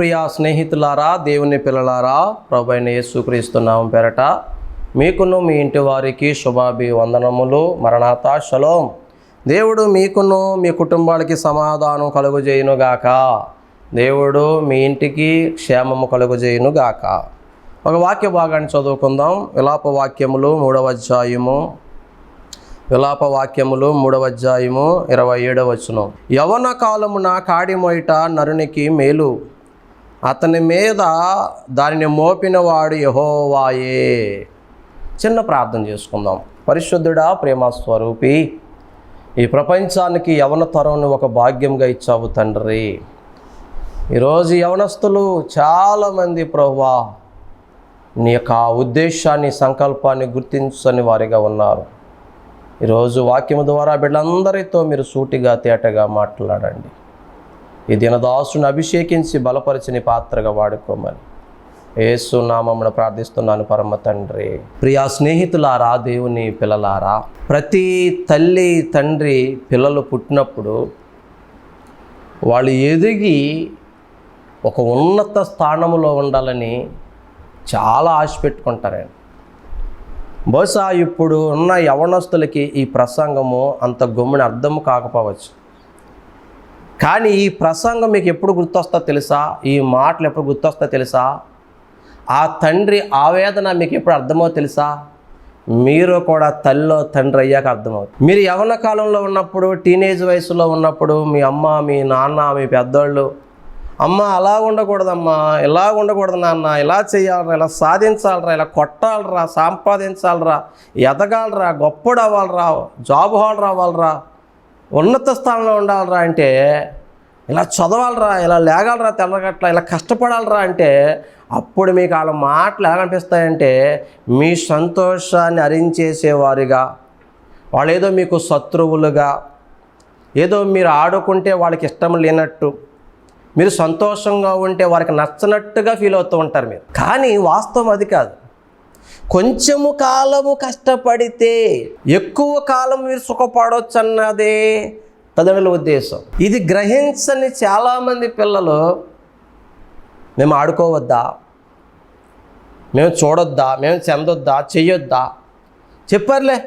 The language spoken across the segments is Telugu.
ప్రియ స్నేహితులారా దేవుని పిల్లలారా ప్రభు యేసుక్రీస్తున్నాం పేరట మీకును మీ ఇంటి వారికి శుభాభి వందనములు మరణాత శలోం. దేవుడు మీకును మీ కుటుంబాలకి సమాధానం కలుగుజేయునుగాక. దేవుడు మీ ఇంటికి క్షేమము కలుగుజేయునుగాక. ఒక వాక్య భాగాన్ని చదువుకుందాం. విలాప వాక్యములు మూడవ అధ్యాయము. విలాప వాక్యములు మూడవ అధ్యాయము ఇరవై ఏడవ వచనం. యవన కాలమున కాడిమోయిట నరునికి మేలు. అతని మీద దానిని మోపినవాడు యహోవాయే. చిన్న ప్రార్థన చేసుకుందాం. పరిశుద్ధుడా ప్రేమస్వరూపి ఈ ప్రపంచానికి యవన తరంను ఒక భాగ్యంగా ఇచ్చావు తండ్రి. ఈరోజు యవనస్తులు చాలామంది ప్రభువా నీ యొక్క ఉద్దేశాన్ని సంకల్పాన్ని గుర్తించని వారిగా ఉన్నారు. ఈరోజు వాక్యము ద్వారా బిడ్డలందరితో మీరు సూటిగా తేటగా మాట్లాడండి. ఈ దినదాసుని అభిషేకించి బలపరిచిన పాత్రగా వాడుకోమని. ఏసు నామమున ప్రార్థిస్తున్నాను పరమ తండ్రి. ప్రియా స్నేహితులారా దేవుని పిల్లలారా ప్రతి తల్లి తండ్రి పిల్లలు పుట్టినప్పుడు వాళ్ళు ఎదిగి ఒక ఉన్నత స్థానంలో ఉండాలని చాలా ఆశ పెట్టుకుంటారండి. బహుశా ఇప్పుడు ఉన్న యవనస్తులకి ఈ ప్రసంగము అంత గమ్మున అర్థం కాకపోవచ్చు. కానీ ఈ ప్రసంగం మీకు ఎప్పుడు గుర్తొస్తా తెలుసా? ఈ మాటలు ఎప్పుడు గుర్తొస్తా తెలుసా? ఆ తండ్రి ఆవేదన మీకు ఎప్పుడు అర్థమో తెలుసా? మీరు కూడా తల్లిలో తండ్రి అయ్యాక అర్థమవుతుంది మీరు యవన కాలంలో ఉన్నప్పుడు టీనేజ్ వయసులో ఉన్నప్పుడు మీ అమ్మ మీ నాన్న మీ పెద్దోళ్ళు అమ్మ అలా ఉండకూడదమ్మా ఇలా ఉండకూడదు నాన్న ఇలా చేయాలరా ఇలా సాధించాలరా ఇలా కొట్టాలరా సంపాదించాలరా ఎదగాలరా గొప్పడు అవ్వాలరా జాబ్ హోల్డర్ అవ్వాలరా ఉన్నత స్థానంలో ఉండాలరా అంటే ఇలా చదవాలరా ఇలా లేగలరా తెల్లగట్ల ఇలా కష్టపడాలరా అంటే అప్పుడు మీకు వాళ్ళ మాటలు ఎలా అనిపిస్తాయంటే మీ సంతోషాన్ని అరించేసేవారుగా. వాళ్ళు ఏదో మీకు శత్రువులుగా ఏదో మీరు ఆడుకుంటే వాళ్ళకి ఇష్టం లేనట్టు మీరు సంతోషంగా ఉంటే వారికి నచ్చనట్టుగా ఫీల్ అవుతూ ఉంటారు మీరు. కానీ వాస్తవం అది కాదు. కొంచెము కాలము కష్టపడితే ఎక్కువ కాలం మీరు సుఖపడవచ్చు అన్నదే తల్లిదండ్రుల ఉద్దేశం. ఇది గ్రహించని చాలామంది పిల్లలు మేము ఆడుకోవద్దా? మేము చూడొద్దా? మేము చెందొద్దా? చెయ్యొద్దా? చెప్పారులే.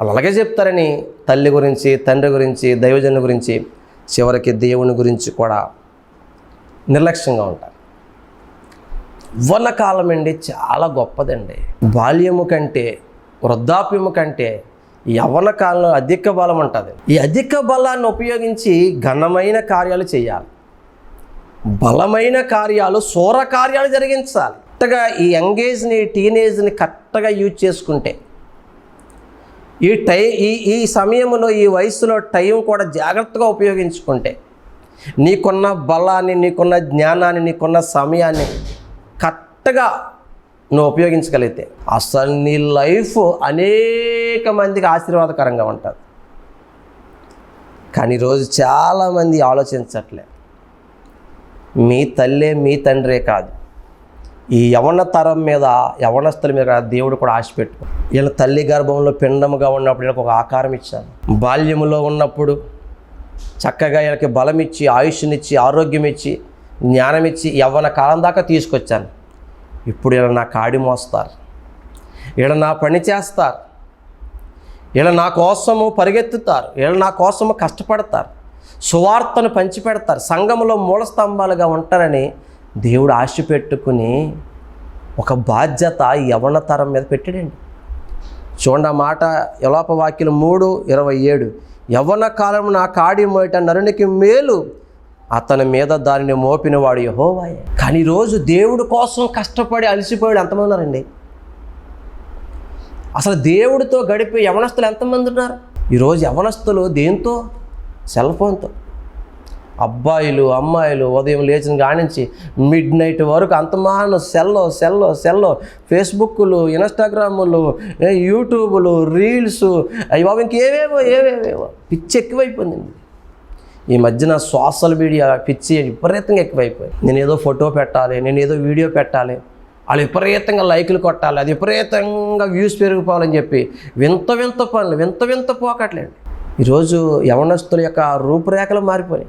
వాళ్ళు అలాగే చెప్తారని తల్లి గురించి తండ్రి గురించి దైవజనుల గురించి చివరికి దేవుని గురించి కూడా నిర్లక్ష్యంగా ఉంటారు. కాలం అండి చాలా గొప్పదండి. బాల్యము కంటే వృద్ధాప్యము కంటే యవ్వన కాలంలో అధిక బలం ఉంటుంది. ఈ అధిక బలాన్ని ఉపయోగించి ఘనమైన కార్యాలు చేయాలి. బలమైన కార్యాలు సూర కార్యాలు జరిగించాలి. కరెక్ట్గా ఈ యంగేజ్ని టీనేజ్ని కరెక్ట్గా యూజ్ చేసుకుంటే ఈ టై ఈ ఈ సమయంలో ఈ వయసులో టైం కూడా జాగ్రత్తగా ఉపయోగించుకుంటే నీకున్న బలాన్ని నీకున్న జ్ఞానాన్ని నీకున్న సమయాన్ని కరెక్ట్గా నువ్వు ఉపయోగించగలిగితే అసలు నీ లైఫ్ అనేక మందికి ఆశీర్వాదకరంగా ఉంటుంది. కానీ ఈరోజు చాలామంది ఆలోచించట్లే. మీ తల్లే మీ తండ్రే కాదు. ఈ యవన తరం మీద యవనస్తుల మీద దేవుడు కూడా ఆశ పెట్టు. వీళ్ళ తల్లి గర్భంలో పిండముగా ఉన్నప్పుడు వీళ్ళకి ఒక ఆకారం ఇచ్చాను బాల్యములో ఉన్నప్పుడు చక్కగా వీళ్ళకి బలం ఇచ్చి ఆయుష్నిచ్చి ఆరోగ్యం ఇచ్చి జ్ఞానం ఇచ్చి యవ్వన కాలం దాకా తీసుకొచ్చాను. ఇప్పుడు ఇలా నా కాడి మోస్తారు. ఇలా నా పని చేస్తారు. ఇలా నా కోసము పరిగెత్తుతారు. వీళ్ళ నా కోసము కష్టపడతారు. సువార్తను పంచిపెడతారు. సంఘంలో మూల స్తంభాలుగా ఉంటారని దేవుడు ఆశ పెట్టుకుని ఒక బాధ్యత యవన తరం మీద పెట్టాడండి. చూడండి ఆ మాట యలోప వాక్యం మూడు ఇరవై ఏడు. యవ్వన కాలం నా కాడి మోయట నరునికి మేలు అతని మీద దానిని మోపినవాడు యహోవాయే. కానీ ఈరోజు దేవుడి కోసం కష్టపడి అలసిపోయాడు ఎంతమంది ఉన్నారండి? అసలు దేవుడితో గడిపే యవనస్తులు ఎంతమంది ఉన్నారు? ఈరోజు యవనస్తులు దేంతో? సెల్ ఫోన్తో. అబ్బాయిలు అమ్మాయిలు ఉదయం లేచిన కానించి మిడ్ నైట్ వరకు అంతమాను సెల్లో సెల్లో సెల్లో ఫేస్బుక్లు ఇన్స్టాగ్రాములు యూట్యూబ్లు యూట్యూబులు రీల్స్ అవి బాబు ఇంకేవేవో ఏవేవేవో. పిచ్చి ఎక్కువైపోయిందండి ఈ మధ్యన సోషల్ మీడియా పిచ్చి విపరీతంగా ఎక్కువైపోయింది. నేను ఏదో ఫోటో పెట్టాలి నేను ఏదో వీడియో పెట్టాలి వాళ్ళు విపరీతంగా లైకులు కొట్టాలి అది విపరీతంగా వ్యూస్ పెరిగిపోవాలని చెప్పి వింత వింత పనులు వింత వింత పోకట్లేండి ఈరోజు యవనస్తుల యొక్క రూపురేఖలు మారిపోయాయి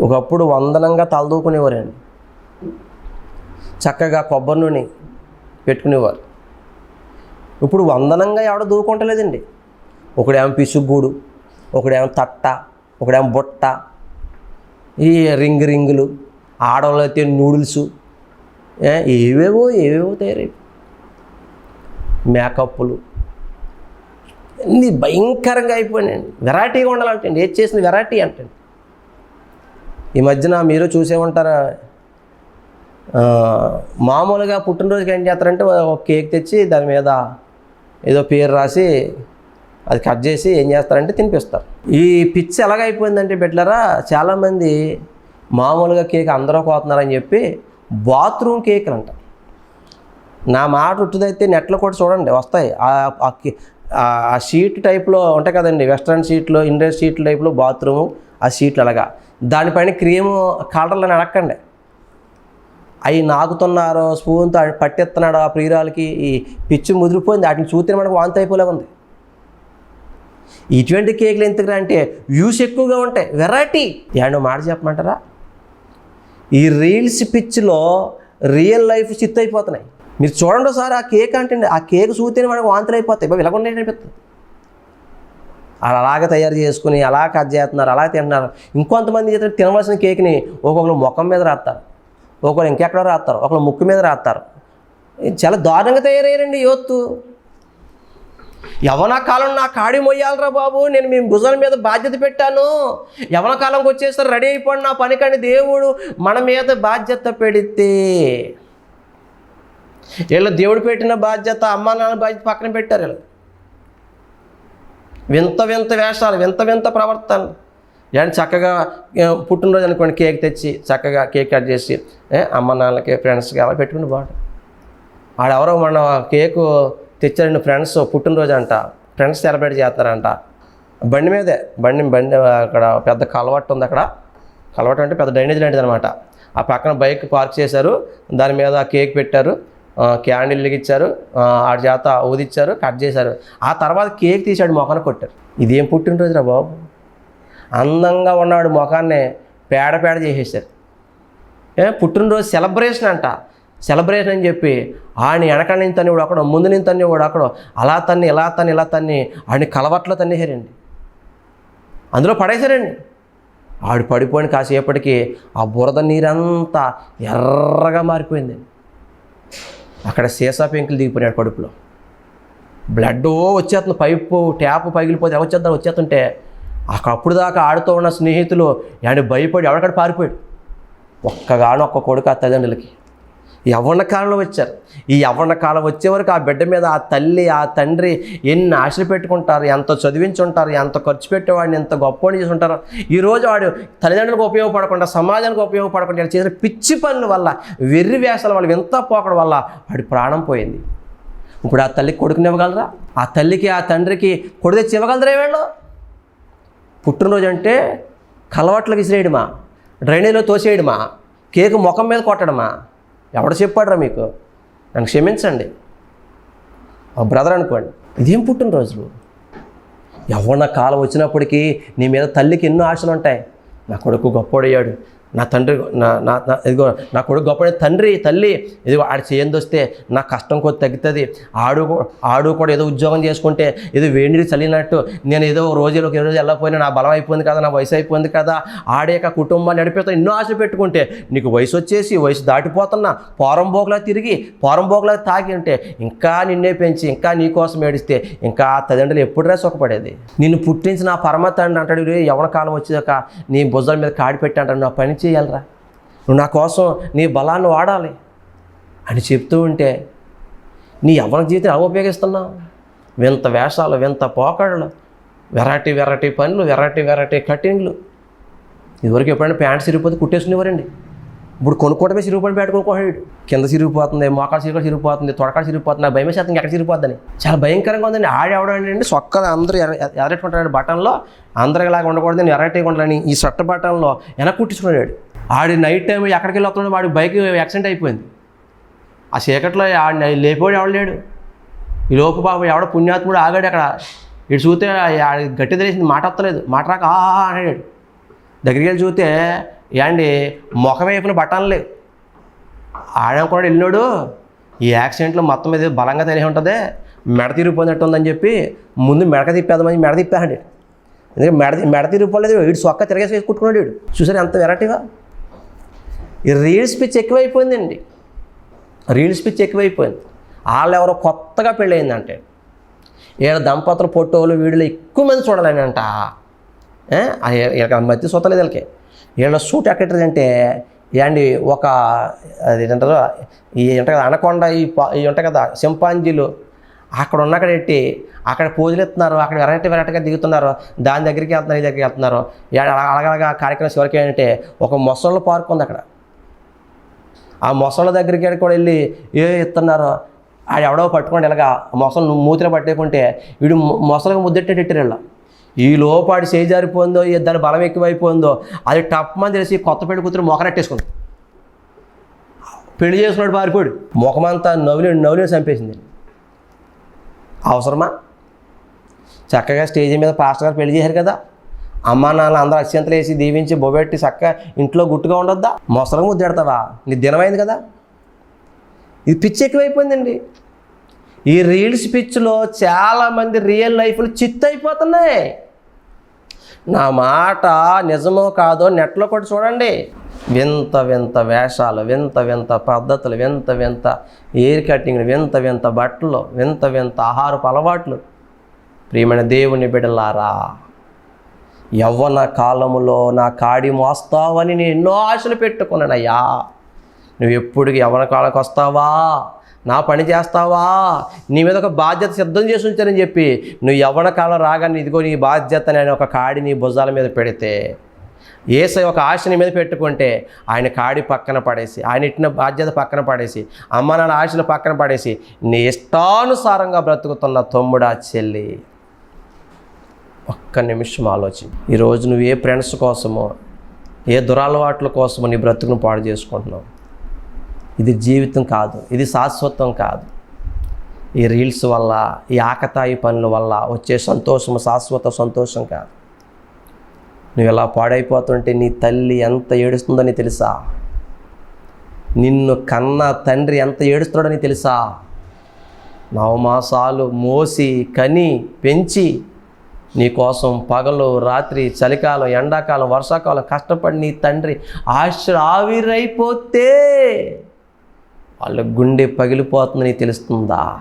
ఒకప్పుడు వందనంగా తలదూకునేవారండి. చక్కగా కొబ్బరి నూనె పెట్టుకునేవారు. ఇప్పుడు వందనంగా ఎవడ దూకుంటలేదండి. ఒకడేమో పిసుగూడు ఒకడేమో తట్ట ఒకడేమో బుట్ట ఈ రింగ్ రింగులు ఆడవాళ్ళు అయితే నూడిల్స్ ఏవేవో ఏవేవో తయారై మేకప్లు అన్ని భయంకరంగా అయిపోయినాయండి. వెరైటీగా ఉండాలంటండి ఏది చేసిన వెరైటీ అంటండి. ఈ మధ్యన మీరు చూసే ఉంటారా? మామూలుగా పుట్టినరోజుకి ఏం చేస్తారంటే ఒక కేక్ తెచ్చి దాని మీద ఏదో పేరు రాసి అది కట్ చేసి ఏం చేస్తారంటే తినిపిస్తారు. ఈ పిచ్చి ఎలాగైపోయిందంటే బిడ్డలరా చాలామంది మామూలుగా కేక్ అందరూ కోతున్నారని చెప్పి బాత్రూమ్ కేకులు అంట నా మాట ఉట్టుదైతే నెట్లో కూడా చూడండి వస్తాయి. ఆ- ఆ- షీట్ టైప్లో ఉంటాయి కదండి వెస్ట్రన్ షీట్లో ఇండియన్ షీట్ టైప్లో బాత్రూము ఆ షీట్లు అలాగా. దానిపైన క్రీము కలర్లని అడక్కండి. అవి నాకుతున్నారు స్పూన్తో పట్టిస్తున్నాడు ఆ ప్రియురాలకి ఈ పిచ్చి ముదిరిపోయింది వాటిని చూస్తే మనకు వాంతి అయిపోలేగా ఉంది. ఇటువంటి కేకులు ఎందుకురా అంటే వ్యూస్ ఎక్కువగా ఉంటాయి. వెరైటీ ఏండో మాట చెప్పమంటారా? ఈ రీల్స్ పిచ్చిలో రియల్ లైఫ్ చిత్ అయిపోతున్నాయి. మీరు చూడండి సార్ ఆ కేక్ అంటే ఆ కేక్ చూస్తేనే మనకు వాంతులు అయిపోతాయి. బాబు ఇలా ఉన్నాయి అనిపిస్తుంది అలా అలాగ తయారు చేసుకుని అలా కట్ చేస్తున్నారు అలా తింటున్నారు. ఇంకొంతమంది చేస్తారు తినవలసిన కేక్ని ఒక్కొక్కరు ముఖం మీద రాస్తారు ఒకరు ఇంకెక్కడో రాస్తారు ఒకరు ముక్కు మీద రాస్తారు చాలా దారుణంగా తయారయ్యారండి యూత్ యవన కాలం నా కాడి మొయ్యాలరా బాబు నేను మీ భుజాల మీద బాధ్యత పెట్టాను. యవన కాలంకి వచ్చేసరి రెడీ అయిపోండి నా పని దేవుడు మన మీద బాధ్యత పెడితే. వీళ్ళు దేవుడు పెట్టిన బాధ్యత అమ్మ నాన్న బాధ్యత పక్కన పెట్టారు వీళ్ళు. వింత వింత వేషాలు వింత వింత ప్రవర్తన ఏంటి చక్కగా పుట్టినరోజు అనుకోండి కేక్ తెచ్చి చక్కగా కేక్ కట్ చేసి అమ్మ నాన్నలకి ఫ్రెండ్స్కి అలా పెట్టుకుని బాగుంటుంది ఆడెవరో మన కేకు తెచ్చారండి ఫ్రెండ్స్. పుట్టినరోజు అంట. ఫ్రెండ్స్ సెలబ్రేట్ చేస్తారంట. బండి మీదే. బండి బండి అక్కడ పెద్ద కలవట్టు ఉంది అక్కడ. కలవట్టు అంటే పెద్ద డ్రైనేజ్ లాంటిది అనమాట ఆ పక్కన బైక్ పార్క్ చేశారు. దాని మీద కేక్ పెట్టారు. క్యాండిల్ ఇచ్చారు ఆడి చేత ఊదిచ్చారు. కట్ చేశారు. ఆ తర్వాత కేక్ తీసాడు మొఖాన్ని కొట్టారు. ఇదేం పుట్టినరోజురా బాబు? అందంగా ఉన్నాడు మొఖాన్ని. పేడ పేడ చేసేసారు. ఏ పుట్టినరోజు సెలబ్రేషన్ అంట. సెలబ్రేషన్ అని చెప్పి ఆయన వెనక నుంచి తన్నివాడు అక్కడ ముందు నుంచి తన్నివాడు అక్కడ అలా తన్ని ఇలా తన్ని ఇలా తన్ని ఆడిని కలవట్లో తన్నేసారండి అందులో పడేశారండి. ఆడు పడిపోయిన కాసేపటికి ఆ బురద నీరంతా ఎర్రగా మారిపోయింది. అక్కడ సీసా పెంకులు దిగిపోయినాడు కడుపులో. బ్లడ్ వచ్చేస్తుంది పైపు ట్యాప్ పగిలిపోతే వచ్చేద్దాం వచ్చేస్తుంటే అక్కడప్పుడు దాకా ఆడుతూ ఉన్న స్నేహితులు ఆయన భయపడి ఎవరికక్కడ పారిపోయాడు? ఒక్కగాను ఒక్క కొడుకు ఆ తల్లిదండ్రులకి. యవ్వన కాలంలో వచ్చారు. ఈ యవ్వన కాలం వచ్చే వరకు ఆ బిడ్డ మీద ఆ తల్లి ఆ తండ్రి ఎన్ని ఆశలు పెట్టుకుంటారు ఎంత చదివించుంటారు ఎంత ఖర్చు పెట్టేవాడిని ఎంత గొప్పవాడిని చేసి ఉంటారు ఈరోజు వాడు తల్లిదండ్రులకు ఉపయోగపడకుండా సమాజానికి ఉపయోగపడకుండా ఇలా చేసిన పిచ్చి పనుల వల్ల వెర్రి వేషాల వల్ల వింత పోకడం వల్ల వాడి ప్రాణం పోయింది. ఇప్పుడు ఆ తల్లికి కొడుకుని ఇవ్వగలరా? ఆ తల్లికి ఆ తండ్రికి కొడు తెచ్చి ఇవ్వగలరా వీళ్ళు పుట్టినరోజు అంటే కలవట్లకు విసిరేయడమా? డ్రైనేజ్లో తోసేయడమా? కేకు ముఖం మీద కొట్టడమా? ఎవడ చెప్పాడురా మీకు? నన్ను క్షమించండి. ఆ బ్రదర్ అనుకోండి ఇదేం పుట్టినరోజులు? ఎవరిన కాలం వచ్చినప్పటికీ నీ మీద తల్లికి ఎన్నో ఆశలు ఉంటాయి నా కొడుకు గొప్పోడయ్యాడు. నా తండ్రి నా నా ఇదిగో నా కొడుకు గొప్ప తండ్రి తల్లి ఇదిగో ఆడు చేయంది వస్తే నా కష్టం కొద్ది తగ్గుతుంది. ఆడు ఆడు కూడా ఏదో ఉద్యోగం చేసుకుంటే ఏదో వేడిని చల్లినట్టు నేను ఏదో ఒక ఒక రోజు వెళ్ళకపోయినా నా బలం అయిపోయింది కదా నా వయసు అయిపోయింది కదా ఆడే యొక్క కుటుంబాన్ని నడిపితే ఎన్నో ఆశ పెట్టుకుంటే నీకు వయసు వచ్చేసి వయసు దాటిపోతున్నా పోరం బోగలా తిరిగి పోరం బోగలా తాగి ఉంటే ఇంకా నిన్నే పెంచి ఇంకా నీ కోసం ఏడిస్తే ఇంకా తల్లిదండ్రులు ఎప్పుడురా సుఖపడేది? నిన్ను పుట్టించిన నా పరమ తండ్రి అంటాడు ఎవరి కాలం వచ్చేదాకా నీ భుజాల మీద కాడి పెట్టి అంటాడు నా పని చేయాలరా. నువ్వు నా కోసం నీ బలాన్ని వాడాలి అని చెప్తూ ఉంటే నీ యవ్వన జీవితం ఎలా ఉపయోగిస్తున్నావు? వింత వేషాలు వింత పోకడలు వెరైటీ వెరైటీ పనులు వెరైటీ వెరైటీ కటింగ్లు. ఇదివరకు ఎప్పుడైనా ప్యాంట్ సిరిపోతే కుట్టేసుకునేవారండి. ఇప్పుడు కొనుక్కోవడమే సిరిగిపోయిన ప్యాంట్ కొనుక్కోడు. కింద సిరిగిపోతుంది మోకాలు సిరిగి సిరిగిపోతుంది తొడకాలు సిరిగిపోతుంది నాకు భయమే శాతం ఎక్కడ సిరిగిపోద్దని. చాలా భయంకరంగా ఉందండి. ఆడెవడండి సొక్క అందరూ ఎర ఎర్రట్టుకుంటాడు బటన్లో అందరిలాగా ఉండకూడదని ఎర్రటి ఉండాలని ఈ సట్ట బటన్లో వెనక కుట్టించుకున్నాడు ఆడి నైట్ టైం ఎక్కడికి వెళ్ళి వస్తున్నాడు వాడి బైక్ యాక్సిడెంట్ అయిపోయింది. ఆ చీకట్లో ఆడిని లేపోడు ఎవడు లేడు. ఈ లోపు బాబు ఎవడ పుణ్యాత్ముడు ఆగాడు అక్కడ. ఇటు చూస్తే గట్టి తెలిసింది మాట వస్తలేదు మాట రాక ఆ ఆ ఆ అన్నాడు దగ్గరికి వెళ్ళి చూస్తే ఏండి ముఖం వైపున బట్టలు లేవు. ఆడం కూడా వెళ్ళినాడు ఈ యాక్సిడెంట్లో మొత్తం మీద బలంగా తెలిసి ఉంటుంది మెడ తిరిగిపోయినట్టు ఉందని చెప్పి ముందు మెడక తిప్పేద్దామని మెడ తిప్పాడు ఎందుకంటే మెడ మెడ తిరిగిపోలేదు వీడు సొక్క తిరగేసి వేసి కుట్టుకున్నాడు వీడు. చూసారు ఎంత వెరైటీగా? ఈ రీల్స్ పిచ్ ఎక్కువైపోయిందండి. రీల్స్ పిచ్ ఎక్కువైపోయింది. వాళ్ళు ఎవరో కొత్తగా పెళ్ళయిందంటే ఈడ దంపతులు ఫోటోలు వీడియోలు ఎక్కువ మంది చూడలేనంట వీళ్ళకి మధ్య సొత్తలేదు వీళ్ళకి. వీళ్ళ షూట్ ఎక్కడంటే ఏండి ఒక అది ఏంటారు ఈ ఉంటాయి కదా అనకొండ ఈ ఈ ఉంటాయి కదా సింపాంజీలు. అక్కడ ఉన్నక్కడ ఎట్టి పెట్టి అక్కడ పూజలు ఎత్తున్నారు అక్కడ వెరైటీ వెరైటీగా దిగుతున్నారు దాని దగ్గరికి వెళ్తున్నారు ఈ దగ్గరికి వెళ్తున్నారు. ఈడ అలా- కార్యక్రమం చివరికి ఏంటంటే ఒక మొసళ్ళ పార్క్ ఉంది అక్కడ. ఆ మొసళ్ళ దగ్గరికి కూడా వెళ్ళి ఏ ఇస్తున్నారు? ఆడ ఎవడో పట్టుకోండి ఇలాగా మొసలు మూతిలో పట్టేకుంటే వీడు మొ- మొసలుగా ముద్దెట్టేటట్టారు వీళ్ళు. ఈ లోపాడు చేజారిపోయిందో ఈ దాని బలం ఎక్కువైపోయిందో అది టప్ మంది తెలిసి కొత్త పెళ్ళి కూతురు మొఖనెట్టేసుకుంది పెళ్ళి చేసుకున్నాడు పారిపోడు ముఖమంతా నవ్వులు నవ్వులు చంపేసింది. అవసరమా? చక్కగా స్టేజ్ మీద పాస్టర్ గారు పెళ్ళి చేశారు కదా. అమ్మా నాన్న అందరూ అత్యంతలు వేసి దీవించి బొబెట్టి చక్కగా ఇంట్లో గుట్టుగా ఉండొద్దా? మొసలుగా ముద్దెడతావా నీ దినమైంది కదా. ఇది పిచ్చి ఎక్కువైపోయిందండి. ఈ రీల్స్ పిచ్చిలో చాలామంది రియల్ లైఫ్లు చిత్తు అయిపోతున్నాయి నా మాట నిజమో కాదో నెట్లో కూడా చూడండి. వింత వింత వేషాలు వింత వింత పద్ధతులు వింత వింత ఎయిర్ కటింగ్ వింత వింత బట్టలు వింత వింత ఆహారపు అలవాట్లు. ప్రియమైన దేవుని బిడలారా యవ్వన కాలములో నా కాడి మోస్తావని నేను ఎన్నో ఆశలు పెట్టుకున్నానయ్యా. నువ్వు ఎప్పుడు యవ్వన కాలకు వస్తావా? నా పని చేస్తావా? నీ మీద ఒక బాధ్యత సిద్ధం చేసి ఉంచారని చెప్పి నువ్వు యవ్వన కాలం రాగానే ఇదిగో నీ బాధ్యత నేను ఒక కాడి నీ భుజాల మీద పెడితే ఏసై ఒక ఆశని మీద పెట్టుకుంటే ఆయన కాడి పక్కన పడేసి ఆయన ఇట్టిన బాధ్యత పక్కన పడేసి అమ్మ నాన్న ఆశలు పక్కన పడేసి నీ ఇష్టానుసారంగా బ్రతుకుతున్న తమ్ముడా చెల్లి. ఒక్క నిమిషం ఆలోచన ఈరోజు నువ్వు ఏ ఫ్రెండ్స్ కోసమో ఏ దురలవాట్ల కోసమో నీ బ్రతుకును పాడు చేసుకుంటున్నావు. ఇది జీవితం కాదు ఇది శాశ్వతం కాదు. ఈ రీల్స్ వల్ల ఈ ఆకతాయి పనుల వల్ల వచ్చే సంతోషం శాశ్వత సంతోషం కాదు. నువ్వు ఇలా పాడైపోతుంటే నీ తల్లి ఎంత ఏడుస్తుందని తెలుసా? నిన్ను కన్న తండ్రి ఎంత ఏడుస్తున్నాడని తెలుసా? నవమాసాలు మోసి కని పెంచి నీకోసం పగలు రాత్రి చలికాలం ఎండాకాలం వర్షాకాలం కష్టపడి నీ తండ్రి ఆశ్రావిరైపోతే వాళ్ళ గుండె పగిలిపోతుందని తెలుస్తుందా?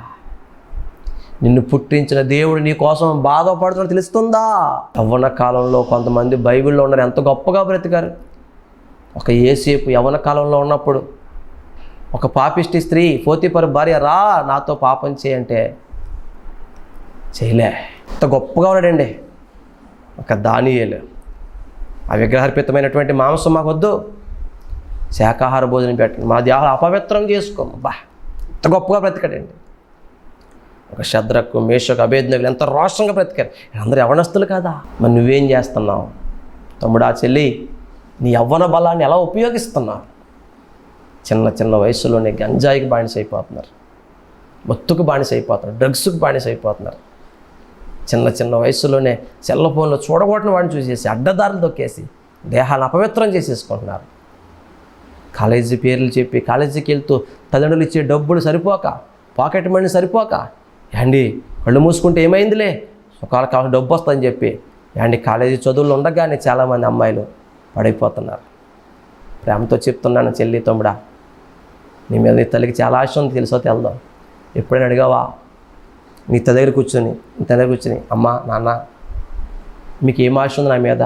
నిన్ను పుట్టించిన దేవుడు నీ కోసం బాధపడుతున్నా తెలుస్తుందా? యవ్వన కాలంలో కొంతమంది బైబిల్లో ఉన్నారు. ఎంత గొప్పగా బ్రతికారు. ఒక ఏసేపు యవ్వన కాలంలో ఉన్నప్పుడు ఒక పాపిష్టి స్త్రీ పోతిపరు భార్య రా నాతో పాపం చేయంటే చేయలే. ఎంత గొప్పగా ఉన్నాడండి. ఒక దానియేలు. ఆ విగ్రహార్పితమైనటువంటి మాంసం మాకు వద్దు శాకాహార భోజనం పెట్టండి. మా దేహాలు అపవిత్రం చేసుకోము బా ఎంత గొప్పగా బ్రతికాడండి. ఒక శద్రకు మేషకు అభేజ్ఞలు ఎంత రోషంగా బ్రతికారు. అందరూ యవనస్తులు కాదా. మరి నువ్వేం చేస్తున్నావు? తమ్ముడా చెల్లి నీ యవ్వన బలాన్ని ఎలా ఉపయోగిస్తున్నావు చిన్న చిన్న వయసులోనే గంజాయికి బానిస అయిపోతున్నారు. బొత్తుకు బానిస అయిపోతున్నారు. డ్రగ్స్కి బానిస అయిపోతున్నారు. చిన్న చిన్న వయసులోనే సెల్ ఫోన్లో చూడగొట్టిన వాడిని చూసేసి అడ్డదారులు తొక్కేసి దేహాలను అపవిత్రం చేసేసుకుంటున్నారు. కాలేజీ పేర్లు చెప్పి కాలేజీకి వెళ్తూ తల్లిదండ్రులు ఇచ్చే డబ్బులు సరిపోక పాకెట్ మనీ సరిపోక యాండి కళ్ళు మూసుకుంటే ఏమైందిలే? ఒకవేళ కావాలి డబ్బు వస్తుందని చెప్పి యాండి కాలేజీ చదువులు ఉండగానే చాలామంది అమ్మాయిలు పడైపోతున్నారు. ప్రేమతో చెప్తున్నాను చెల్లి తమ్ముడా నీ మీద నీ తల్లికి చాలా ఆశ ఉంది తెలుసో తెల్దాం. ఎప్పుడైనా అడిగావా? నీ తల్లి దగ్గర కూర్చొని నీ తల్లి దగ్గర కూర్చొని అమ్మ నాన్న మీకు ఏం ఆశ ఉంది నా మీద?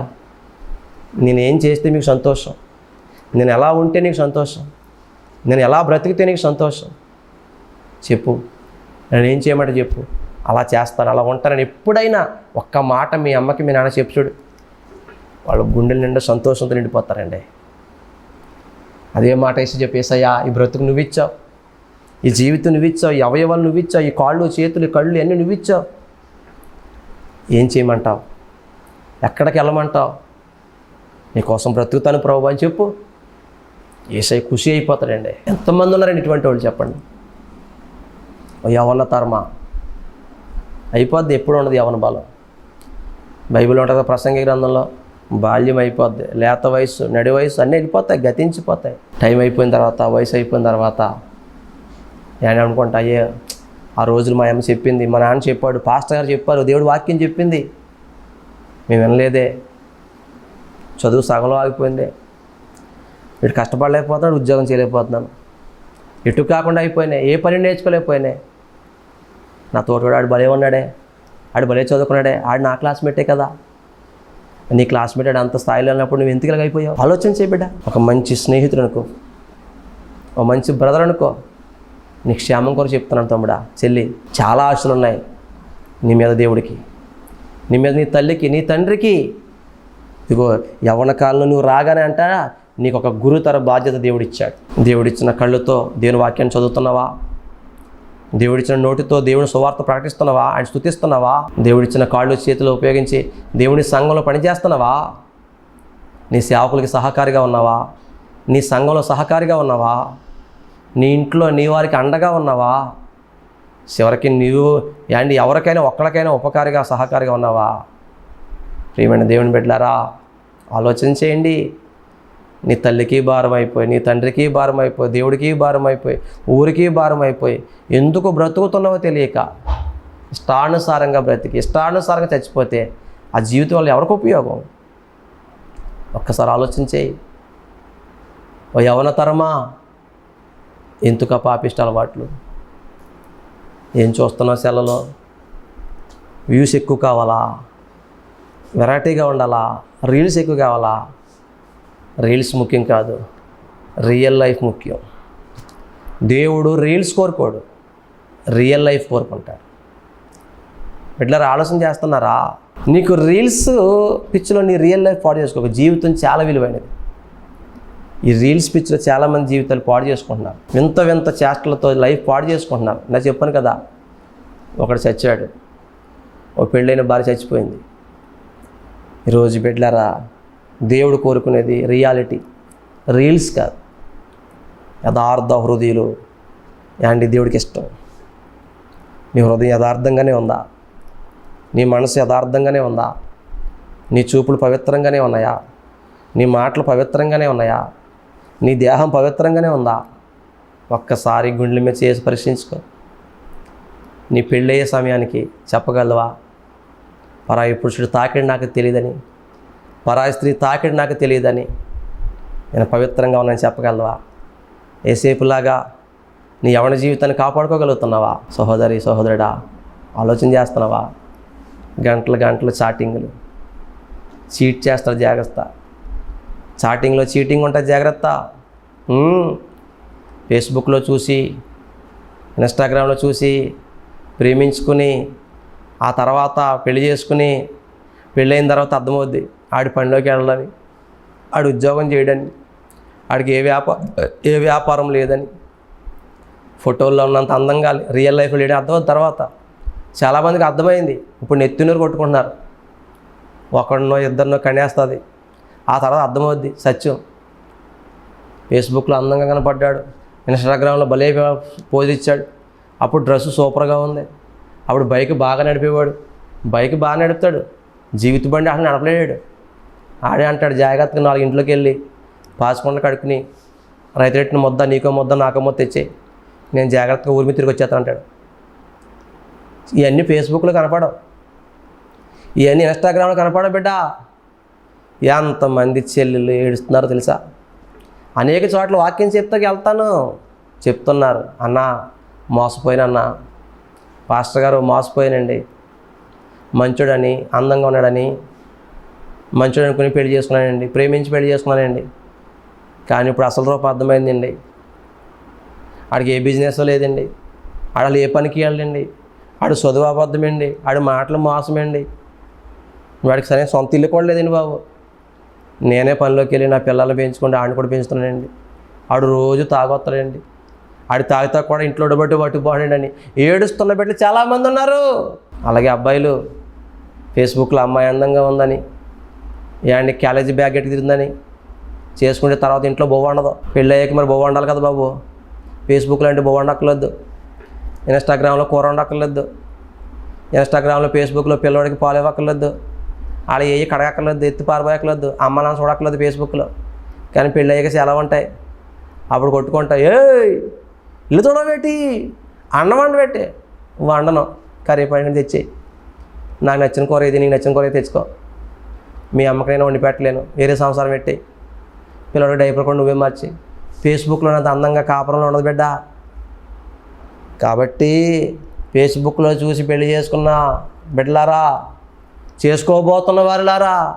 నేనేం చేస్తే మీకు సంతోషం? నేను ఎలా ఉంటే నీకు సంతోషం? నేను ఎలా బ్రతికితే నీకు సంతోషం? చెప్పు. నేను ఏం చేయమంటే చెప్పు. అలా చేస్తాను అలా ఉంటానని ఎప్పుడైనా ఒక్క మాట మీ అమ్మకి మీ నాన్న చెప్పు చూడు. వాళ్ళు గుండెల నిండా సంతోషంతో నిండిపోతారండి. అదే మాట వేసి చెప్పేసయ్యా ఈ బ్రతుకు నువ్విచ్చావు. ఈ జీవితం నువ్విచ్చావు. ఈ అవయవాలు నువ్విచ్చావు. ఈ కాళ్ళు చేతులు ఈ కళ్ళు అన్నీ నువ్విచ్చావు. ఏం చేయమంటావు? ఎక్కడికి వెళ్ళమంటావు? నీకోసం బ్రతుకుతాను ప్రభు అని చెప్పు. ఏసై ఖుషి అయిపోతాడండి. ఎంతమంది ఉన్నారండి ఇటువంటి వాళ్ళు చెప్పండి. యవన తర్మ అయిపోద్ది ఎప్పుడు ఉండదు యవన బలం. బైబిల్ ఉంటుంది ప్రసంగి గ్రంథంలో బాల్యం అయిపోద్ది లేత వయసు నడి వయసు అన్నీ వెళ్ళిపోతాయి గతించిపోతాయి. టైం అయిపోయిన తర్వాత వయసు అయిపోయిన తర్వాత. నేను అనుకుంటా అయ్యే ఆ రోజులు మా అమ్మ చెప్పింది మా నాన్న చెప్పాడు పాస్టర్ గారు చెప్పారు దేవుడు వాక్యం చెప్పింది. మేము వినలేదే. చదువు సగంలో ఆగిపోయిందే. ఇటు కష్టపడలేకపోతున్నాడు ఉద్యోగం చేయలేకపోతున్నాను ఎటు కాకుండా అయిపోయినాయి ఏ పని నేర్చుకోలేకపోయినాయి. నా తోటోడు ఆడు భలే ఉన్నాడే ఆడు భలే చదువుకున్నాడే ఆడు నా క్లాస్మేటే కదా. నీ క్లాస్మేట్ ఆడు అంత స్థాయిలో ఉన్నప్పుడు నువ్వు ఎందుకు అయిపోయావు? ఆలోచన చేయి బిడ్డ. ఒక మంచి స్నేహితుడు అనుకో ఒక మంచి బ్రదర్ అనుకో నీ క్షేమం కొరకు చెప్తున్నాను తమ్ముడా చెల్లి చాలా ఆశలు ఉన్నాయి నీ మీద దేవుడికి. నీ మీద నీ తల్లికి నీ తండ్రికి. ఇదిగో యవన కాలంలో నువ్వు రాగానే అంటారా? నీకు ఒక గురుతర బాధ్యత దేవుడిచ్చాడు. దేవుడిచ్చిన కళ్ళుతో దేవుని వాక్యాన్ని చదువుతున్నావా? దేవుడిచ్చిన నోటితో దేవుని సువార్త ప్రకటిస్తున్నావా? ఆయన స్థుతిస్తున్నావా దేవుడిచ్చిన కాళ్ళు చేతులు ఉపయోగించి దేవుని సంఘంలో పనిచేస్తున్నావా? నీ సేవకులకి సహకారిగా ఉన్నావా? నీ సంఘంలో సహకారిగా ఉన్నావా? నీ ఇంట్లో నీ వారికి అండగా ఉన్నావా? చివరికి నీవు అండి ఎవరికైనా ఒక్కడికైనా ఉపకారిగా సహకారిగా ఉన్నావా? ప్రియమైన దేవుని బిడ్డలారా ఆలోచన చేయండి. నీ తల్లికి భారం అయిపోయి నీ తండ్రికి భారం అయిపోయి దేవుడికి భారం అయిపోయి ఊరికి భారం అయిపోయి ఎందుకు బ్రతుకుతున్నావో తెలియక ఇష్టానుసారంగా బ్రతికి ఇష్టానుసారంగా చచ్చిపోతే ఆ జీవితం వల్ల ఎవరికి ఉపయోగం? ఒక్కసారి ఆలోచించేయి ఓ యవన తరమా ఎందుకు పాపిష్ట అలవాట్లు? ఏం చూస్తున్నావు సెల్లలో వ్యూస్ ఎక్కువ కావాలా? వెరైటీగా ఉండాలా? రీల్స్ ఎక్కువ కావాలా? రీల్స్ ముఖ్యం కాదు. రియల్ లైఫ్ ముఖ్యం. దేవుడు రీల్స్ కోరుకోడు. రియల్ లైఫ్ కోరుకుంటాడు. బిడ్డలారా ఆలోచన చేస్తున్నారా? నీకు రీల్స్ పిచ్చిలో నీ రియల్ లైఫ్ పాడు చేసుకోక జీవితం చాలా విలువైనది. ఈ రీల్స్ పిచ్చిలో చాలామంది జీవితాలు పాడు చేసుకుంటున్నారు. వింత వింత చేష్టలతో లైఫ్ పాడు చేసుకుంటున్నారు. నా చెప్పాను కదా ఒకడు చచ్చాడు. ఒక పెళ్ళైన భార్య చచ్చిపోయింది. ఈరోజు బిడ్డలారా దేవుడు కోరుకునేది రియాలిటీ. రీల్స్ కాదు. యథార్థ హృదయులు యాండి దేవుడికి ఇష్టం. నీ హృదయం యథార్థంగానే ఉందా? నీ మనసు యథార్థంగానే ఉందా? నీ చూపులు పవిత్రంగానే ఉన్నాయా? నీ మాటలు పవిత్రంగానే ఉన్నాయా? నీ దేహం పవిత్రంగానే ఉందా? ఒక్కసారి గుండెల మీద చేసి పరీక్షించుకో నీ పెళ్ళయ్యే సమయానికి చెప్పగలవా? పరాయి పురుషుడు తాకిడి నాకు తెలియదని పరాయి స్త్రీ తాకిడి నాకు తెలియదని నేను పవిత్రంగా ఉన్నాను చెప్పగలవా? ఏసేపులాగా నీ యవన జీవితాన్ని కాపాడుకోగలుగుతున్నావా? సహోదరి సహోదరుడా ఆలోచన చేస్తున్నావా? గంటలు గంటలు చాటింగ్లు. చీట్ చేస్తారు జాగ్రత్త. చాటింగ్లో చీటింగ్ ఉంటుంది జాగ్రత్త. ఫేస్బుక్లో చూసి ఇన్స్టాగ్రామ్లో చూసి ప్రేమించుకుని ఆ తర్వాత పెళ్ళి చేసుకుని పెళ్ళైన తర్వాత అర్థమవుద్ది. ఆడి పనిలోకి వెళ్ళాలని ఆడు ఉద్యోగం చేయడని ఆడికి ఏ వ్యాపారం ఏ వ్యాపారం లేదని. ఫోటోల్లో ఉన్నంత అందంగా రియల్ లైఫ్లో లేడని అర్థమైన తర్వాత చాలామందికి అర్థమైంది. ఇప్పుడు నెత్తినూరు కొట్టుకుంటున్నారు. ఒకడినో ఇద్దరినో కనేస్తుంది. ఆ తర్వాత అర్థమవుద్ది. సత్యం. ఫేస్బుక్లో అందంగా కనపడ్డాడు. ఇన్స్టాగ్రామ్లో భలే పోజ్ ఇచ్చాడు. అప్పుడు డ్రెస్సు సూపర్గా ఉంది. అప్పుడు బైక్ బాగా నడిపేవాడు. బైక్ బాగా నడుపుతాడు. జీవిత బండి అసలు నడపలేడు. ఆడే అంటాడు జాగ్రత్తగా నాలుగు ఇంట్లోకి వెళ్ళి. పాసుకుండా కడుక్కుని రైతురెట్టిన ముద్ద నీకో ముద్ద నాకో ముద్ద తెచ్చి. నేను జాగ్రత్తగా ఊరి మీద తిరిగి వచ్చేస్తాను అంటాడు. ఇవన్నీ ఫేస్బుక్లో కనపడవు. ఇవన్నీ ఇన్స్టాగ్రామ్లో కనపడవు బిడ్డ. ఎంతమంది చెల్లెళ్ళు ఏడుస్తున్నారో తెలుసా? అనేక చోట్ల వాక్యం చెప్తాకి వెళ్తాను. చెప్తున్నారు అన్న మోసపోయినన్న పాస్టర్ గారు మోసపోయానండి. మంచోడని అందంగా ఉన్నాడని మంచిగా అనుకుని పెళ్ళి చేసుకున్నానండి. ప్రేమించి పెళ్ళి చేసుకున్నానండి. కానీ ఇప్పుడు అసలు రూపం అర్థమైందండి. ఆడికి ఏ బిజినెస్ లేదండి. ఆడలు ఏ పనికి వెళ్ళండి ఆడు చదువు అబద్ధమండి. ఆడు మాటలు మోసమండి. వాడికి సరైన సొంత ఇల్లు కూడా లేదండి బాబు. నేనే పనిలోకి వెళ్ళి నా పిల్లల్ని పెంచుకుంటే ఆడిని కూడా పెంచుతున్నానండి. ఆడు రోజు తాగొస్తాడండి. ఆడి తాగుతా కూడా ఇంట్లో ఉండబట్టి పట్టుకుపోనండి అని ఏడుస్తున్న బిడ్డలు చాలామంది ఉన్నారు. అలాగే అబ్బాయిలు ఫేస్బుక్లో అమ్మాయి అందంగా ఉందని ఏమండి కాలేజీ బ్యాగ్ ఎట్టుకుతుందని చేసుకుంటే తర్వాత ఇంట్లో బొవ్వ ఉండదు పెళ్ళి అయ్యాక మరి బొవ్వ ఉండాలి కదా బాబు. ఫేస్బుక్లో అంటే బొవ్వ ఉండక్కర్లేదు ఇన్స్టాగ్రామ్లో కూర ఉండక్కర్లేదు ఇన్స్టాగ్రామ్లో ఫేస్బుక్లో పిల్లవాడికి పాలు ఇవ్వక్కర్లేదు. వాళ్ళు ఏ కడగక్కర్లేదు ఎత్తి పారిపోయక్కర్లేదు అమ్మ నాన్న చూడక్కర్లేదు ఫేస్బుక్లో కానీ పెళ్ళి అయ్యాక చాలా ఉంటాయి. అప్పుడు కొట్టుకుంటా ఏ ఇల్లు చూడబెట్టి అన్నం వండబెట్టి వండను. కర్రీ పైన తెచ్చి నాకు నచ్చిన కూర ఇది నీకు నచ్చిన కూర తెచ్చుకో. మీ అమ్మకైనా వండి పెట్టలేను. వేరే సంసారం పెట్టి. పిల్లడు డైపర్ కూడా నువ్వే మార్చి. ఫేస్బుక్లో అంత అందంగా కాపురంలో ఉండదు బిడ్డ. కాబట్టి ఫేస్బుక్లో చూసి పెళ్ళి చేసుకున్న బిడ్డలారా చేసుకోబోతున్న వారిలారా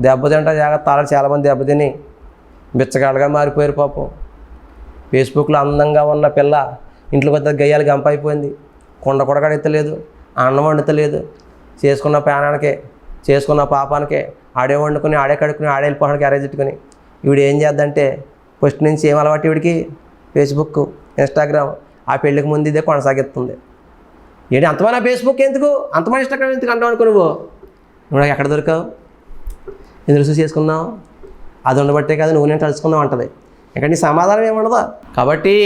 దెబ్బతింటా జాగ్రత్త ఆల్రెడీ చాలామంది దెబ్బతిని బిచ్చగాళ్ళగా మారిపోయారు పాపం. ఫేస్బుక్లో అందంగా ఉన్న పిల్ల ఇంట్లో పెద్ద గయ్యాలు గంప అయిపోయింది. కొండ కూడా ఎత్తలేదు అన్నం వండుతలేదు. చేసుకున్న ప్రాణానికే చేసుకున్న పాపానికే ఆడే వండుకొని ఆడే కడుక్కుని ఆడే వెళ్ళిపోవడానికి అరేజెట్టుకుని ఈవిడ ఏం చేద్దంటే ఫస్ట్ నుంచి ఏం అలవాటు ఈవిడికి? ఫేస్బుక్ ఇన్స్టాగ్రామ్ ఆ పెళ్ళికి ముందు ఇదే కొనసాగిస్తుంది. ఏంటి అంతమైన ఫేస్బుక్ ఎందుకు? అంతమైన ఇన్స్టాగ్రామ్ ఎందుకు అంటావు అనుకో నువ్వు? నువ్వు ఎక్కడ దొరికావు? ఎందుకు చూసి చేసుకున్నావు? అది ఉండబట్టే కదా నువ్వు నేను కలుసుకుందాం అంటది. ఇక్కడ నీ సమాధానం ఏముండదా కాబట్టి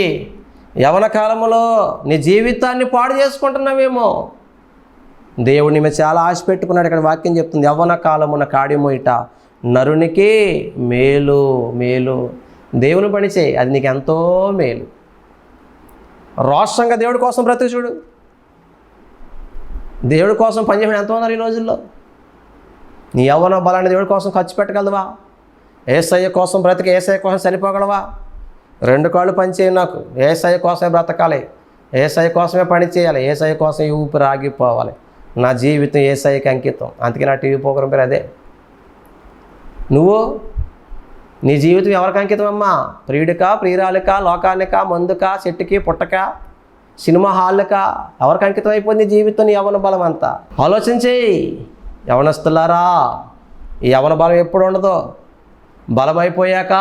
యవన కాలంలో నీ జీవితాన్ని పాడు చేసుకుంటున్నావేమో? దేవుడిని మీద చాలా ఆశ పెట్టుకున్నాడు. ఇక్కడ వాక్యం చెప్తుంది యవ్వన కాలమున కాడిమోయిట నరునికి మేలు మేలు. దేవుని పని చేయి అది నీకు ఎంతో మేలు. రోషంగా దేవుడి కోసం బ్రతుకు చూడు. దేవుడి కోసం పనిచేయడం ఎంతో ఉన్నారు ఈ రోజుల్లో. నీ యవ్వన బలాన్ని దేవుడి కోసం ఖర్చు పెట్టగలవా? ఏసయ్య కోసం బ్రతికి ఏసయ్య కోసం చనిపోగలవా? రెండు కాళ్ళు పనిచేయి నాకు ఏసయ్య కోసమే బ్రతకాలి ఏసయ్య కోసమే పని చేయాలి ఏసయ్య కోసం ఈ ఊపిరి ఆగిపోవాలి. నా జీవితం ఏసయ్యకి అంకితం. అందుకే నా టీవీ ప్రోగ్రాం పేరు అదే. నువ్వు నీ జీవితం ఎవరికి అంకితం అమ్మా ప్రియుడికా ప్రియురాలికా లోకానికా మందుకా చెట్టుకి పుట్టక సినిమా హాళ్ళకా ఎవరికి అంకితం అయిపోయింది నీ జీవితం నీ యవన బలం అంతా? ఆలోచించేయి యవనస్తులారా ఈ యవన బలం ఎప్పుడు ఉండదు? బలం అయిపోయాక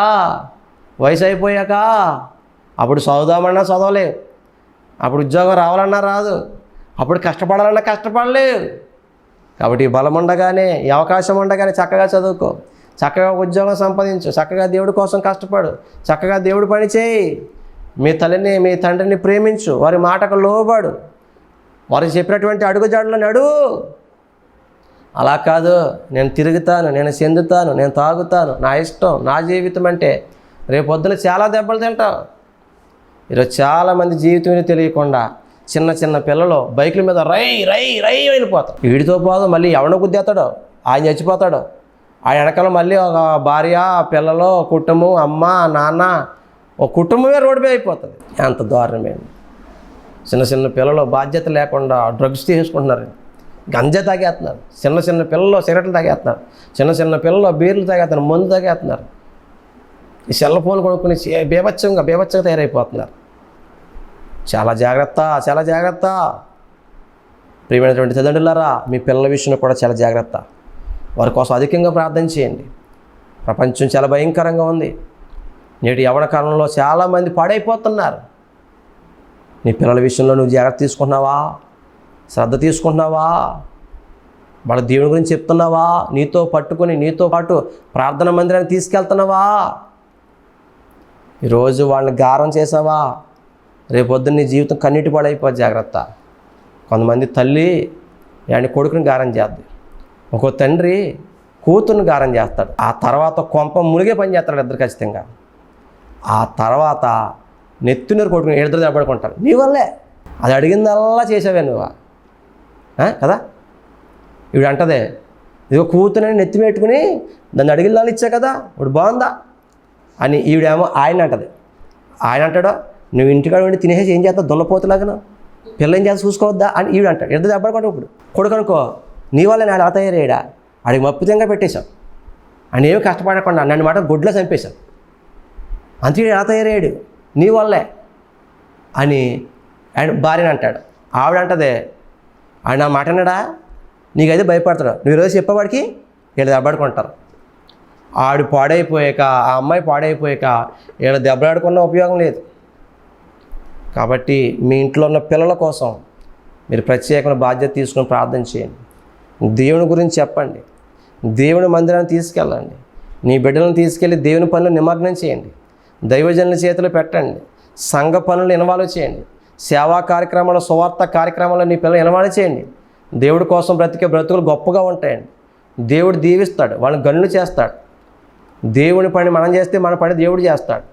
వయసు అయిపోయాక అప్పుడు చదువుదామన్నా చదవలేవు అప్పుడు ఉద్యోగం రావాలన్నా రాదు. అప్పుడు కష్టపడాలన్నా కష్టపడలేవు కాబట్టి బలం ఉండగానే ఈ అవకాశం ఉండగానే చక్కగా చదువుకో. చక్కగా ఉద్యోగం సంపాదించు. చక్కగా దేవుడి కోసం కష్టపడు. చక్కగా దేవుడి పని చేయి. మీ తల్లిని మీ తండ్రిని ప్రేమించు. వారి మాటకు లోబడు. వారు చెప్పినటువంటి అడుగుజాడలు నడు. అలా కాదు. నేను తిరుగుతాను నేను చెందుతాను నేను తాగుతాను. నా ఇష్టం నా జీవితం అంటే రేపొద్దున చాలా దెబ్బలు తింటావు ఈరోజు చాలామంది జీవితం తెలియకుండా చిన్న చిన్న పిల్లలు బైకుల మీద రై రై రై వెళ్ళిపోతారు. వీడితో పోదు మళ్ళీ ఎవడ గుద్దేస్తాడో. ఆయన చచ్చిపోతాడు. ఆ వెనకాల మళ్ళీ ఒక భార్య పిల్లలు కుటుంబం అమ్మ నాన్న ఒక కుటుంబమే రోడ్డు మీద అయిపోతుంది. ఎంత దారుణమైంది. చిన్న చిన్న పిల్లలు బాధ్యత లేకుండా డ్రగ్స్ తీసుకుంటున్నారు. గంజా తాగేస్తున్నారు. చిన్న చిన్న పిల్లలు సిగరెట్లు తాగేస్తున్నారు. చిన్న చిన్న పిల్లలు బీర్లు తాగేస్తున్నారు మందు తాగేస్తున్నారు. ఈ సెల్ ఫోన్ కొనుక్కుని బీభత్సంగా బీభత్సంగా తయారైపోతున్నారు. చాలా జాగ్రత్త చాలా జాగ్రత్త. ప్రియమైనటువంటి తల్లిదండ్రులారా మీ పిల్లల విషయంలో కూడా చాలా జాగ్రత్త. వారి కోసం అధికంగా ప్రార్థన చేయండి. ప్రపంచం చాలా భయంకరంగా ఉంది. నేటి యవన కాలంలో చాలామంది పాడైపోతున్నారు. నీ పిల్లల విషయంలో నువ్వు జాగ్రత్త తీసుకుంటున్నావా? శ్రద్ధ తీసుకుంటున్నావా? వాళ్ళ దేవుని గురించి చెప్తున్నావా? నీతో పట్టుకొని నీతో పాటు ప్రార్థన మందిరానికి తీసుకెళ్తున్నావా? ఈరోజు వాళ్ళని గారం చేసావా? రేపొద్దున్న నీ జీవితం కన్నీటి పాడైపోద్ది జాగ్రత్త. కొంతమంది తల్లి ఆయన కొడుకుని గారం చేద్ది. ఒక్కో తండ్రి కూతుర్ని గారం చేస్తాడు. ఆ తర్వాత కొంప మునిగే పని చేస్తాడు ఇద్దరు ఖచ్చితంగా. ఆ తర్వాత నెత్తునీరు కొట్టుకుని ఇద్దరు దెబ్బడుకుంటారు నీ వల్లే. అది అడిగిందల్లా చేసావే నువ్వు. కదా? ఇవిడు అంటదే ఇదిగో కూతురని నెత్తి పెట్టుకుని దాన్ని అడిగిల్లాలు ఇచ్చా కదా? ఇప్పుడు బాగుందా? అని ఈవిడేమో ఆయన అంటది. ఆయన అంటాడో నువ్వు ఇంటికాడ ఉండి తినేసి ఏం చేస్తావు? దున్నపోతులాగా పిల్ల ఏం చేస్తా చూసుకోవద్దా? అని ఈవిడ అంటాడు. ఇద్దరు దెబ్బడుకుంటావు ఇప్పుడు? కొడుకు అనుకో నీ వల్ల నేను అలా తయారయ్యాడా ఆడికి మప్పుతంగా పెట్టేశావు. అని ఏమి కష్టపడకుండా నన్ను మాట గొడ్లో చంపేశావు. అంతే ఎలా తయారయ్యాడు నీ వల్లే అని ఆయన భార్యని అంటాడు. ఆవిడ అంటదే ఆయన నా మాట అన్నాడా నీకైతే భయపడతాడు. నువ్వు ఈరోజు చెప్పేవాడికి వీళ్ళు దెబ్బడుకుంటారు ఆడు పాడైపోయాక ఆ అమ్మాయి పాడైపోయాక వీళ్ళు దెబ్బలాడుకున్న ఉపయోగం లేదు. కాబట్టి మీ ఇంట్లో ఉన్న పిల్లల కోసం మీరు ప్రత్యేకమైన బాధ్యత తీసుకుని ప్రార్థన చేయండి. దేవుని గురించి చెప్పండి. దేవుని మందిరాన్ని తీసుకెళ్ళండి. నీ బిడ్డలను తీసుకెళ్ళి దేవుని పనులు నిమగ్నం చేయండి. దైవజనుల చేతులు పెట్టండి. సంఘ పనులు ఇన్వాల్వ్ చేయండి. సేవా కార్యక్రమాలు సువార్త కార్యక్రమాలు నీ పిల్లలు ఇన్వాల్వ్ చేయండి. దేవుడి కోసం బ్రతికే బ్రతుకులు గొప్పగా ఉంటాయండి. దేవుడు దీవిస్తాడు వాళ్ళని గనులు చేస్తాడు. దేవుని పని మనం చేస్తే మన పని దేవుడు చేస్తాడు.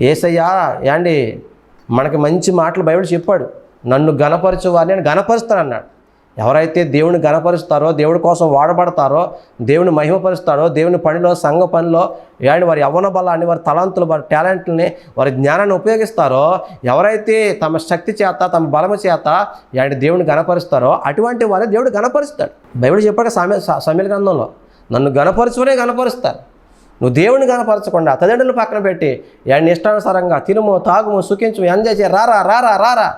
ఏసయ్యా యాండి మనకి మంచి మాటలు బైబిల్ చెప్పాడు. నన్ను గణపరచు వారిని నేను గణపరుస్తాను అన్నాడు ఎవరైతే దేవుని గణపరుస్తారో దేవుడి కోసం వాడబడతారో దేవుని మహిమపరుస్తారో దేవుని పనిలో సంఘ పనిలో ఏడు వారి యవ్వన బలాన్ని వారి తలంతులు వారి టాలెంట్ని వారి జ్ఞానాన్ని ఉపయోగిస్తారో ఎవరైతే తమ శక్తి చేత తమ బలము చేత ఏమండి దేవుని గణపరుస్తారో అటువంటి వారిని దేవుడు గణపరుస్తాడు బైబిల్ చెప్పాడు సమయ సమీల గ్రంథంలో నన్ను గణపరచుకునే గణపరుస్తారు నువ్వు దేవుని కనపరచకుండా తల్లిదండ్రులు పక్కన పెట్టి ఆయన ఇష్టానుసారంగా తినుము తాగుము సుఖించు ఎంజాయ్ చేయ. రారా రారా రారా.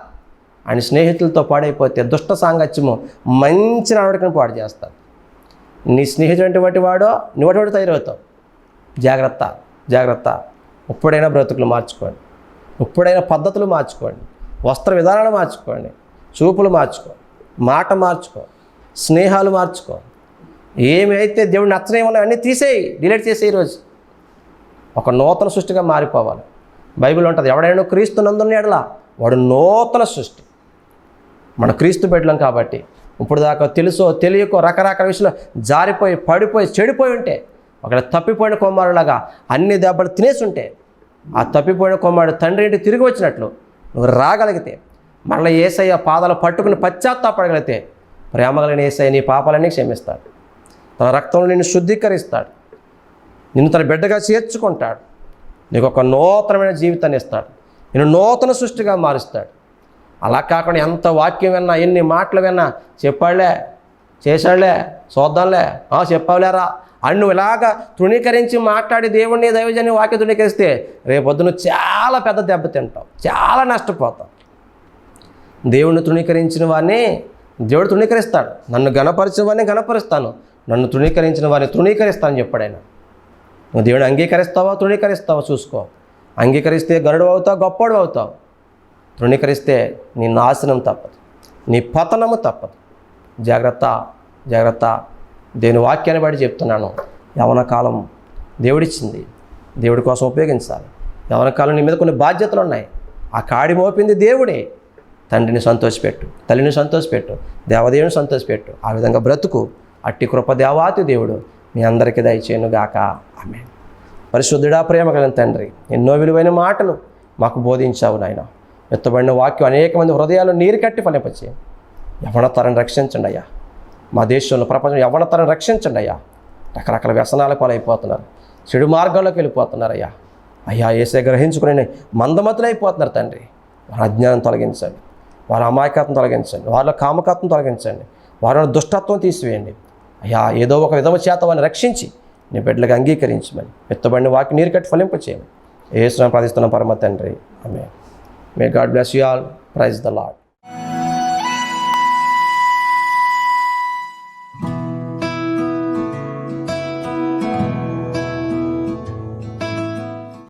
ఆయన స్నేహితులతో పాడైపోతే దుష్ట సాంగత్యము మంచి నడవడికను పాడు చేస్తాడు. నీ స్నేహితుడు వంటి వాడో? నువ్వు తయారవుతావు? జాగ్రత్త జాగ్రత్త. ఇప్పుడైనా బ్రతుకులు మార్చుకోండి. ఇప్పుడైనా పద్ధతులు మార్చుకోండి. వస్త్ర విధానాలు మార్చుకోండి. చూపులు మార్చుకో. మాట మార్చుకో. స్నేహాలు మార్చుకో. ఏమైతే దేవుడు నచ్చనేమన్నా అన్నీ తీసేయి డిలీట్ చేసేయి ఈరోజు. ఒక నూతన సృష్టిగా మారిపోవాలి. బైబిల్ ఉంటుంది ఎవడైనా క్రీస్తు నందున్న ఎడలా వాడు నూతన సృష్టి. మన క్రీస్తు బిడ్డలం కాబట్టి ఇప్పుడు దాకా తెలుసో తెలియకో రకరకాల విషయంలో జారిపోయి పడిపోయి చెడిపోయి ఉంటే ఒకవేళ తప్పిపోయిన కుమారులాగా అన్ని దెబ్బలు తినేసి ఉంటే ఆ తప్పిపోయిన కుమారుడు తండ్రి ఇంటి తిరిగి వచ్చినట్లు నువ్వు రాగలిగితే మరలా ఏసయ్య పాదాలు పట్టుకుని పశ్చాత్తాపడగలిగితే ప్రేమగలిగిన ఏసయ్య నీ పాపాలన్నీ క్షమిస్తాడు. తన రక్తంలో నిన్ను శుద్ధీకరిస్తాడు. నిన్ను తన బిడ్డగా చేర్చుకుంటాడు. నీకు ఒక నూతనమైన జీవితాన్ని ఇస్తాడు. నేను నూతన సృష్టిగా మారుస్తాడు. అలా కాకుండా ఎంత వాక్యం విన్నా ఎన్ని మాటలు విన్నా చెప్పాడులే చేశాడులే చూద్దాంలే ఆ చెప్పావులేరా? అని నువ్వు ఇలాగా తృణీకరించి మాట్లాడి దేవుణ్ణి దైవజాన్ని వాక్య తృణీకరిస్తే రేపొద్దు నువ్వు చాలా పెద్ద దెబ్బ తింటావు. చాలా నష్టపోతావు. దేవుణ్ణి తృణీకరించిన వాడిని దేవుడు తృణీకరిస్తాడు. నన్ను గణపరిచిన వాడిని గణపరుస్తాను. నన్ను తృణీకరించిన వారిని తృణీకరిస్తాను చెప్పాడు ఆయన. నువ్వు దేవుని అంగీకరిస్తావా? తృణీకరిస్తావా? చూసుకో. అంగీకరిస్తే గరుడు అవుతావు గొప్పడు అవుతావు. తృణీకరిస్తే నీ నాశనం తప్పదు నీ పతనము తప్పదు. జాగ్రత్త జాగ్రత్త. దేని వాక్యాన్ని బట్టి చెప్తున్నాను. యవన కాలం దేవుడిచ్చింది. దేవుడి కోసం ఉపయోగించాలి. యవన కాలం నీ మీద కొన్ని బాధ్యతలు ఉన్నాయి. ఆ కాడి మోపింది దేవుడే. తండ్రిని సంతోషపెట్టు తల్లిని సంతోషపెట్టు దేవదేవుని సంతోషపెట్టు. ఆ విధంగా బ్రతుకు. అట్టి కృపదేవాతి దేవుడు. మీ అందరికీ దయచేయనుగాక. ఆమె పరిశుద్ధుడా ప్రేమ కలిగిన తండ్రి ఎన్నో విలువైన మాటలు మాకు బోధించావు నాయన. ఎత్తబడిన వాక్యం అనేక మంది హృదయాలు నీరు కట్టి ఫలింపచే యవనతరం రక్షించండి అయ్యా. మా దేశంలో ప్రపంచం యవనతరం రక్షించండి అయ్యా. రకరకాల వ్యసనాల పాలైపోతున్నారు. చెడు మార్గంలోకి వెళ్ళిపోతున్నారు అయ్యా. అయ్యా ఏసే గ్రహించుకుని మందమతులైపోతున్నారు తండ్రి. వారి అజ్ఞానం తొలగించండి. వారి అమాయకత్వం తొలగించండి. వారిలో కామకత్వం తొలగించండి. వారిలో దుష్టత్వం తీసివేయండి. అయ్యా ఏదో ఒక విధమ చేత వారిని రక్షించి నీ బిడ్డలకు అంగీకరించమని. ఎత్తబడిన వాకి నీరు కట్టి ఫలింపచేయమని. ఏ ప్రార్థిస్తున్న పరమ తండ్రి. ఆమె may God bless you all praise the lord